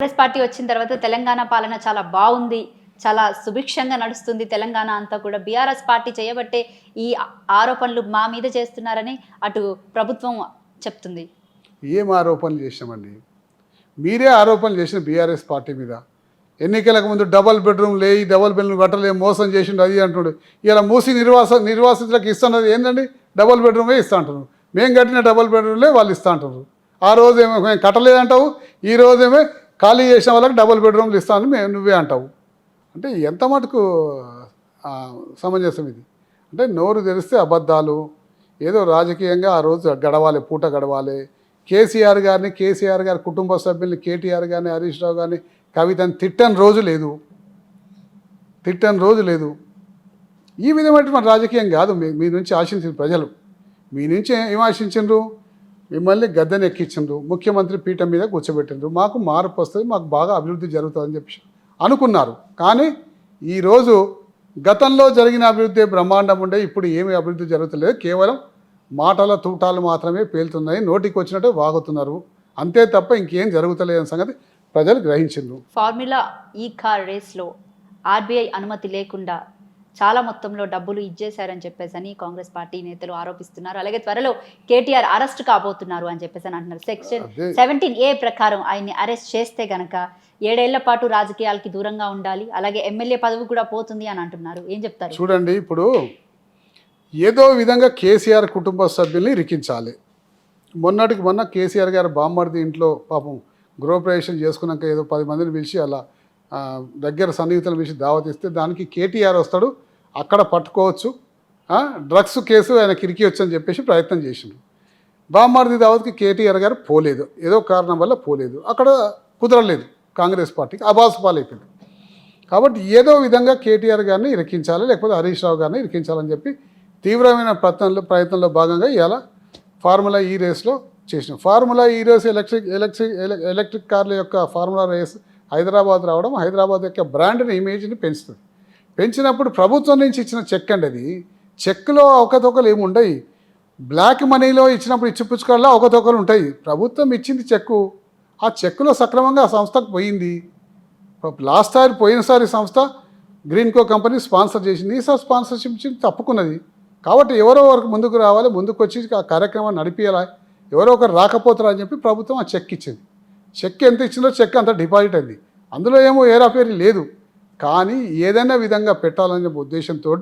Congress party వచ్చిన తర్వాత తెలంగాణ పాలన చాలా బాగుంది చాలా సుభిక్షంగా నడుస్తుంది. తెలంగాణ అంతా కూడా బీఆర్ఎస్ పార్టీ చేయబట్టే ఈ ఆరోపణలు మా మీద చేస్తున్నారని అటు ప్రభుత్వం చెప్తుంది. ఏం ఆరోపణలు చేసినామండి? మీరే ఆరోపణలు చేసిన బీఆర్ఎస్ పార్టీ మీద. ఎన్నికలకు ముందు డబల్ బెడ్రూమ్ లేయి డబల్ బెడ్రూమ్ కట్టలే మోసం చేసిండు అది అంటుండు ఇలా మూసి నిర్వాస నిర్వాసితులకు ఇస్తున్నది ఏంటండి డబల్ బెడ్రూమే ఇస్తా అంటున్నారు. మేము కట్టిన డబల్ బెడ్రూమ్లే వాళ్ళు ఇస్తా అంటున్నారు. ఆ రోజు ఏమో మేము కట్టలేదంటావు ఈ రోజేమో ఖాళీ చేసిన వాళ్ళకి డబల్ బెడ్రూమ్లు ఇస్తానని మేము నువ్వే అంటావు. అంటే ఎంత మటుకు సమంజసం ఇది? అంటే నోరు తెరిస్తే అబద్ధాలు. ఏదో రాజకీయంగా ఆ రోజు గడవాలి పూట గడవాలి. కేసీఆర్ గారిని కేసీఆర్ గారి కుటుంబ సభ్యుల్ని కేటీఆర్ గారిని హరీష్ రావు గారిని కవితని తిట్టని రోజు లేదు. తిట్టని రోజు లేదు. ఈ విధమైనటువంటి రాజకీయం కాదు మీ మీ నుంచి ఆశించిన ప్రజలు. మీ నుంచి ఏం ఆశించిండ్రు? మిమ్మల్ని గద్దెని ఎక్కించిండ్రు ముఖ్యమంత్రి పీఠం మీద కూర్చోబెట్టిండ్రు. మాకు మార్పు వస్తుంది మాకు బాగా అభివృద్ధి జరుగుతుందని చెప్పి అనుకున్నారు. కానీ ఈరోజు గతంలో జరిగిన అభివృద్ధి బ్రహ్మాండం ఉండే ఇప్పుడు ఏమి అభివృద్ధి జరుగుతలేదు. కేవలం మాటల తూటాలు మాత్రమే పేలుతున్నాయి నోటికి వచ్చినట్టు వాగుతున్నారు. అంతే తప్ప ఇంకేం జరుగుతలేదని సంగతి ప్రజలు గ్రహించిండ్రు. ఫార్ములా ఈ కార్ రేస్లో ఆర్బీఐ అనుమతి లేకుండా చాలా మొత్తంలో డబ్బులు ఇచ్చేశారని చెప్పేసి అని కాంగ్రెస్ పార్టీ నేతలు ఆరోపిస్తున్నారు. అలాగే త్వరలో కేటీఆర్ అరెస్ట్ కాబోతున్నారు అని చెప్పేసి అని అంటున్నారు. సెక్షన్. సెవెంటీన్ ఏ ప్రకారం ఆయన్ని అరెస్ట్ చేస్తే గనక ఏడేళ్ళ పాటు రాజకీయాలకి దూరంగా ఉండాలి అలాగే ఎమ్మెల్యే పదవి కూడా పోతుంది అని అంటున్నారు. ఏం చెప్తారు? చూడండి ఇప్పుడు ఏదో విధంగా కేసీఆర్ కుటుంబ సభ్యుల్ని ఇరికించాలి. మొన్నటికి మొన్న కేసీఆర్ గారు బామ్మర్ది ఇంట్లో పాపం గృహప్రవేశం చేసుకున్నాక ఏదో పది మందిని పిలిచి అలా దగ్గర సన్నిహితులు పిలిచి దావత్ ఇస్తే దానికి కేటీఆర్ వస్తాడు అక్కడ పట్టుకోవచ్చు. డ్రగ్స్ కేసు ఆయన కిరికి అని చెప్పేసి ప్రయత్నం చేసిండు. బామ్మర్ది దావత్కి కేటీఆర్ గారు పోలేదు. ఏదో కారణం వల్ల పోలేదు. అక్కడ కుదరలేదు. కాంగ్రెస్ పార్టీకి అబాస్ పాలైపోయింది. కాబట్టి ఏదో విధంగా కేటీఆర్ గారిని ఇరికించాలి లేకపోతే హరీష్ రావు గారిని ఇరికించాలని చెప్పి తీవ్రమైన ప్రయత్నంలో ప్రయత్నంలో భాగంగా ఇలా ఫార్ములా ఈ రేస్లో చేసిన. ఫార్ములా ఈ రేస్ ఎలక్ట్రిక్ ఎలక్ట్రిక్ ఎలక్ట్రిక్ కార్ల యొక్క ఫార్ములా రేస్ హైదరాబాద్ రావడం హైదరాబాద్ యొక్క బ్రాండ్ని ఇమేజ్ని పెంచుతుంది. పెంచినప్పుడు ప్రభుత్వం నుంచి ఇచ్చిన చెక్ అండి అది. చెక్లో అవకతవకలు ఏమి బ్లాక్ మనీలో ఇచ్చినప్పుడు ఇచ్చిపుచ్చుకోవాలా అవకతవకలు ఉంటాయి. ప్రభుత్వం ఇచ్చింది చెక్కు. ఆ చెక్కులో సక్రమంగా ఆ సంస్థకు పోయింది. లాస్ట్ సారి పోయినసారి సంస్థ గ్రీన్కో కంపెనీ స్పాన్సర్ చేసింది. ఈసారి స్పాన్సర్షిప్ ఇచ్చింది తప్పుకున్నది. కాబట్టి ఎవరో వరకు ముందుకు రావాలి ముందుకు వచ్చి ఆ కార్యక్రమాన్ని నడిపించాలి ఎవరో ఒకరు రాకపోతారు అని చెప్పి ప్రభుత్వం ఆ చెక్ ఇచ్చింది. చెక్ ఎంత ఇచ్చిందో చెక్ అంత డిపాజిట్ అయింది. అందులో ఏమో ఏరాఫేరీ లేదు. కానీ ఏదైనా విధంగా పెట్టాలనే ఉద్దేశంతో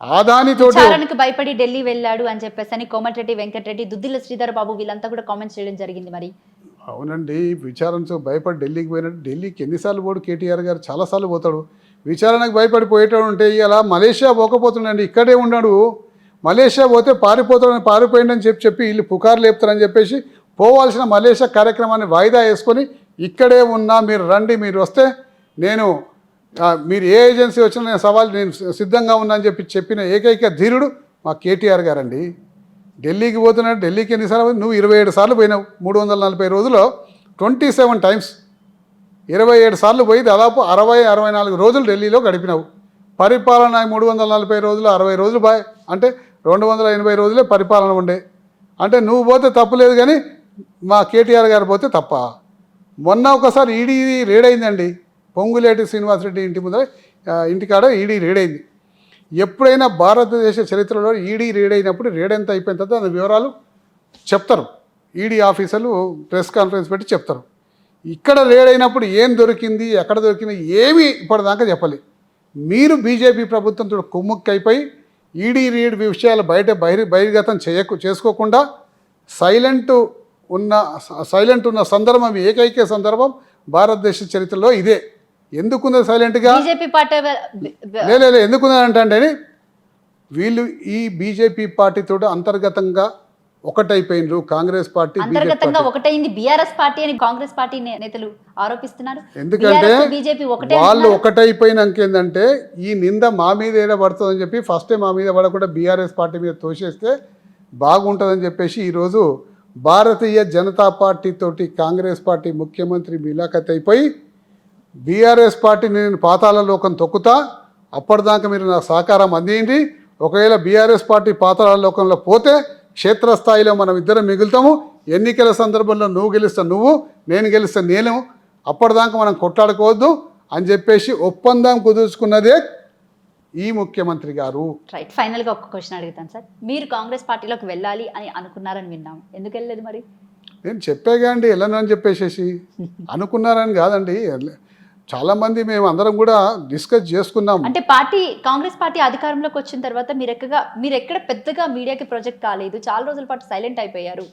ఆదానితోటి భయపడి ఢిల్లీ వెళ్ళాడు అని చెప్పేసి అని కోమటిరెడ్డి వెంకటరెడ్డి దుద్దిల శ్రీధర్ బాబు వీళ్ళంతా కూడా కామెంట్స్ చేయడం జరిగింది మరి. అవునండి విచారణతో భయపడి ఢిల్లీకి పోయినట్టు ఢిల్లీకి ఎన్నిసార్లు పోడు కేటీఆర్ గారు చాలాసార్లు పోతాడు. విచారణకు భయపడి పోయేటాడు ఉంటే ఇలా మలేషియా పోకపోతుండండి ఇక్కడే ఉన్నాడు మలేషియా పోతే పారిపోతాడని పారిపోయిండని చెప్పి చెప్పి వీళ్ళు పుకారు లేపుతారని చెప్పేసి పోవాల్సిన మలేషియా కార్యక్రమాన్ని వాయిదా వేసుకొని ఇక్కడే ఉన్నా మీరు రండి మీరు వస్తే నేను మీరు ఏ ఏజెన్సీ వచ్చినా నేను సవాల్ నేను సిద్ధంగా ఉన్నా అని చెప్పి చెప్పిన ఏకైక ధీరుడు మా కేటీఆర్ గారండి. ఢిల్లీకి పోతున్నాడు ఢిల్లీకి ఎన్నిసార్లు పోయి- నువ్వు ఇరవై ఏడు సార్లు పోయినావు మూడు వందల నలభై రోజుల్లో ట్వంటీ సెవెన్ టైమ్స్. ఇరవై ఏడు సార్లు పోయి దాదాపు అరవై అరవై నాలుగు రోజులు ఢిల్లీలో గడిపినావు. పరిపాలన మూడు వందల నలభై రోజులు అరవై రోజులు బాయ్. అంటే రెండు వందల ఎనభై రోజులే పరిపాలన ఉండే. అంటే నువ్వు పోతే తప్పులేదు కానీ మా కేటీఆర్ గారు పోతే తప్ప. మొన్న ఒకసారి ఈడీ రేడ్ అయిందండి. పొంగులేటి శ్రీనివాసరెడ్డి ఇంటి ముందర ఇంటికాడ ఈడీ రీడైంది. అయింది ఎప్పుడైనా భారతదేశ చరిత్రలో ఈడీ రీడైనప్పుడు అయినప్పుడు అయిపోయిన తర్వాత దాని వివరాలు చెప్తారు. ఈడీ ఆఫీసర్లు ప్రెస్ కాన్ఫరెన్స్ పెట్టి చెప్తారు. ఇక్కడ రేడ్ అయినప్పుడు ఏం దొరికింది ఎక్కడ దొరికింది ఏమీ ఇప్పటిదాకా చెప్పాలి మీరు బీజేపీ ప్రభుత్వంతో కుమ్ముక్కైపోయి ఈడీ రీడ్ విషయాలు బయట బహిర్ బహిర్గతం చేయకు చేసుకోకుండా సైలెంట్ ఉన్న సైలెంట్ ఉన్న సందర్భం ఏకైక సందర్భం భారతదేశ చరిత్రలో ఇదే. ఎందుకున్నది సైలెంట్గా బీజేపీ పార్టీ లే లే, లే ఎందుకున్నారంటే అండి వీళ్ళు ఈ బీజేపీ పార్టీతో అంతర్గతంగా ఒకటైపోయినరు. కాంగ్రెస్ పార్టీ అంతర్గతంగా ఒకటైంది బీఆర్ఎస్ పార్టీ అని కాంగ్రెస్ పార్టీ నేతలు ఆరోపిస్తున్నారు. ఎందుకంటే బీజేపీ ఒకటే వాళ్ళు ఒకటైపోయినాక ఏంటంటే ఈ నింద మా మీద ఏడ పడుతుందని చెప్పి ఫస్టే మా మీద పడకుండా బీఆర్ఎస్ పార్టీ మీద తోసేస్తే బాగుంటుందని చెప్పేసి ఈరోజు భారతీయ జనతా పార్టీ తోటి కాంగ్రెస్ పార్టీ ముఖ్యమంత్రి మిలాఖత్ అయిపోయి బీఆర్ఎస్ పార్టీ నేను పాతాళ లోకం తొక్కుతా అప్పటిదాకా మీరు నా సహకారం అందింది ఒకవేళ బీఆర్ఎస్ పార్టీ పాతాళ లోకంలో పోతే క్షేత్రస్థాయిలో మనం ఇద్దరం మిగులుతాము. ఎన్నికల సందర్భంలో నువ్వు గెలుస్తా నువ్వు నేను గెలుస్తా నేను. అప్పటిదాకా మనం కొట్లాడుకోవద్దు అని చెప్పేసి ఒప్పందం కుదుర్చుకున్నదే ఈ ముఖ్యమంత్రి గారు. రైట్ ఫైనల్గా ఒక క్వశ్చన్ అడుగుతాను సార్. మీరు కాంగ్రెస్ పార్టీలోకి వెళ్ళాలి అని అనుకున్నారని విన్నాం. ఎందుకు వెళ్ళలేదు మరి? నేను చెప్పాగా అండి వెళ్ళను అని చెప్పేసేసి. అనుకున్నారని కాదండి. చాలామంది మేము అందరం కూడా డిస్కస్ చేసుకున్నాం. అంటే పార్టీ కాంగ్రెస్ పార్టీ అధికారంలోకి వచ్చిన తర్వాత మీరు ఎక్కగా మీరు ఎక్కడ పెద్దగా మీడియాకి ప్రొజెక్ట్ కాలేదు చాలా రోజుల పాటు సైలెంట్ అయిపోయారు.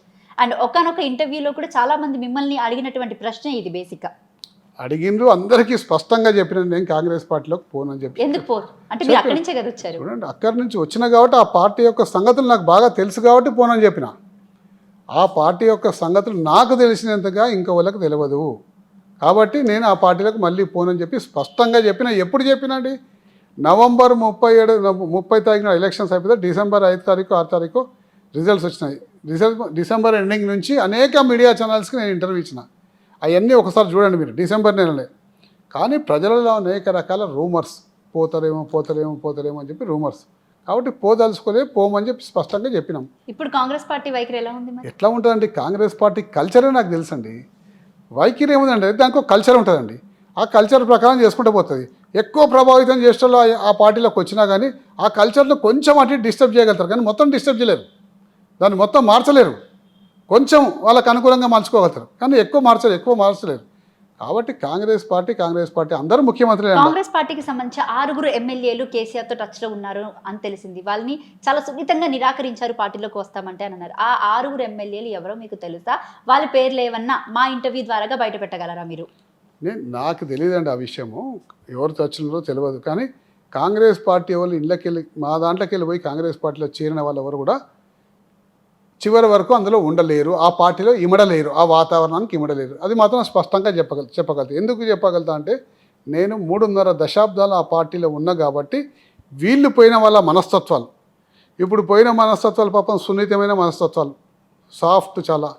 అండ్ ఒకనొక ఇంటర్వ్యూలో కూడా చాలా మంది మిమ్మల్ని అడిగినటువంటి ప్రశ్న ఇది బేసిక్ అడిగిండ్రు అందరికీ స్పష్టంగా చెప్పిన నేను కాంగ్రెస్ పార్టీలోకి పోనని చెప్పి. ఎందుకు పోరు అంటే మీరు అక్కడి నుంచే కదా వచ్చారు. చూడండి అక్కడి నుంచి వచ్చిన కాబట్టి ఆ పార్టీ యొక్క సంగతులు నాకు బాగా తెలుసు కాబట్టి పోనని చెప్పిన. ఆ పార్టీ యొక్క సంగతులు నాకు తెలిసినంతగా ఇంకా వాళ్ళకి తెలియదు. కాబట్టి నేను ఆ పార్టీలకు మళ్ళీ పోనని చెప్పి స్పష్టంగా చెప్పిన ఎప్పుడు చెప్పినండి నవంబర్ ముప్పై ఏడు ముప్పై తారీఖున ఎలక్షన్స్ అయిపోతే డిసెంబర్ ఐదు తారీఖు ఆరు తారీఖు రిజల్ట్స్ వచ్చినాయి. రిజల్ట్ డిసెంబర్ ఎండింగ్ నుంచి అనేక మీడియా ఛానల్స్కి నేను ఇంటర్వ్యూ ఇచ్చిన. అవన్నీ ఒకసారి చూడండి మీరు డిసెంబర్ నెలలే. కానీ ప్రజలలో అనేక రకాల రూమర్స్ పోతారేమో పోతారేమో పోతారేమో అని చెప్పి రూమర్స్. కాబట్టి పోదలుచుకోలే పోమని చెప్పి స్పష్టంగా చెప్పినాం. ఇప్పుడు కాంగ్రెస్ పార్టీ వైఖరి ఎలా ఉంది ఎట్లా ఉంటుందండి? కాంగ్రెస్ పార్టీ కల్చరే నాకు తెలుసండి. వైఖరి ఏముందండి దానికి ఒక కల్చర్ ఉంటుందండి. ఆ కల్చర్ ప్రకారం చేసుకుంటూ పోతుంది. ఎక్కువ ప్రభావితం చేసే ఆ పార్టీలోకి వచ్చినా కానీ ఆ కల్చర్ను కొంచెం అటు డిస్టర్బ్ చేయగలుగుతారు కానీ మొత్తం డిస్టర్బ్ చేయలేరు. దాన్ని మొత్తం మార్చలేరు. కొంచెం వాళ్ళకు అనుకూలంగా మార్చుకోగలుగుతారు. కానీ ఎక్కువ మార్చలేరు ఎక్కువ మార్చలేరు. కాబట్టి కాంగ్రెస్ పార్టీ కాంగ్రెస్ పార్టీ అందరూ ముఖ్యమంత్రులే అండి కాంగ్రెస్ పార్టీకి సంబంధించి ఆరుగురు ఎమ్మెల్యేలు కేసీఆర్తో టచ్లో ఉన్నారు అని తెలిసింది. వాళ్ళని చాలా సున్నితంగా నిరాకరించారు పార్టీలోకి వస్తామంటే అని అన్నారు. ఆ ఆరుగురు ఎమ్మెల్యేలు ఎవరో మీకు తెలుసా? వాళ్ళ పేర్లు ఏమన్నా మా ఇంటర్వ్యూ ద్వారాగా బయట పెట్టగలరా మీరు? నేను నాకు తెలియదండి ఆ విషయము. ఎవరు చచ్చినారో తెలియదు. కానీ కాంగ్రెస్ పార్టీ వాళ్ళు ఇళ్ళకి వెళ్ళి మా దాంట్లోకి వెళ్ళి పోయి కాంగ్రెస్ పార్టీలో చేరిన వాళ్ళు ఎవరు కూడా చివరి వరకు అందులో ఉండలేరు ఆ పార్టీలో ఇమడలేరు ఆ వాతావరణానికి ఇమడలేరు. అది మాత్రం స్పష్టంగా చెప్పగల చెప్పగలుగుతా. ఎందుకు చెప్పగలుగుతా అంటే నేను మూడున్నర దశాబ్దాలు ఆ పార్టీలో ఉన్నా కాబట్టి వీళ్ళు పోయిన వాళ్ళ మనస్తత్వాలు. ఇప్పుడు పోయిన మనస్తత్వాలు పాపం సున్నితమైన మనస్తత్వాలు. సాఫ్ట్ చాలా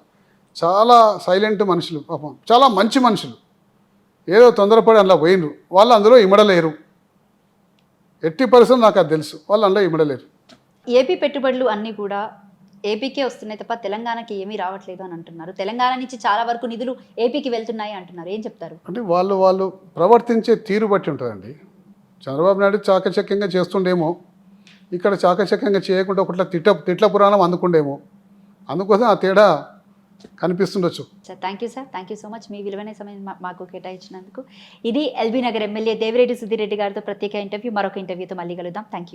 చాలా సైలెంట్ మనుషులు పాపం చాలా మంచి మనుషులు. ఏదో తొందరపడి అందులో పోయినరు వాళ్ళు అందులో ఇమడలేరు. ఎట్టి పరిస్థితులు నాకు అది తెలుసు. వాళ్ళు అందులో ఇమడలేరు. ఏపీ పెట్టుబడులు అన్నీ కూడా ఏపీకే వస్తున్నాయి తప్ప తెలంగాణకి ఏమీ రావట్లేదు అని అంటున్నారు. తెలంగాణ నుంచి చాలా వరకు నిధులు ఏపీకి వెళ్తున్నాయి అంటున్నారు. ఏం చెప్తారు? అంటే వాళ్ళు వాళ్ళు ప్రవర్తించే తీరు బట్టి ఉంటుందండి. చంద్రబాబు నాయుడు చాకచక్యంగా చేస్తుండేమో ఇక్కడ చాకచక్యంగా చేయకుండా ఒకట్లా తిట్ల తిట్ల పురాణం అందుకుండేమో అందుకోసం ఆ తేడా కనిపిస్తుండొచ్చు. Sir thank you sir thank you so much మీ విలువైన సమయం మాకు కేటాయించినందుకు. ఇది ఎల్బీ నగర్ ఎమ్మెల్యే దేవిరెడ్డి సుధీరెడ్డి గారితో ప్రత్యేక ఇంటర్వ్యూ. మరొక ఇంటర్వ్యూతో మళ్ళీ కలుద్దాం. Thank you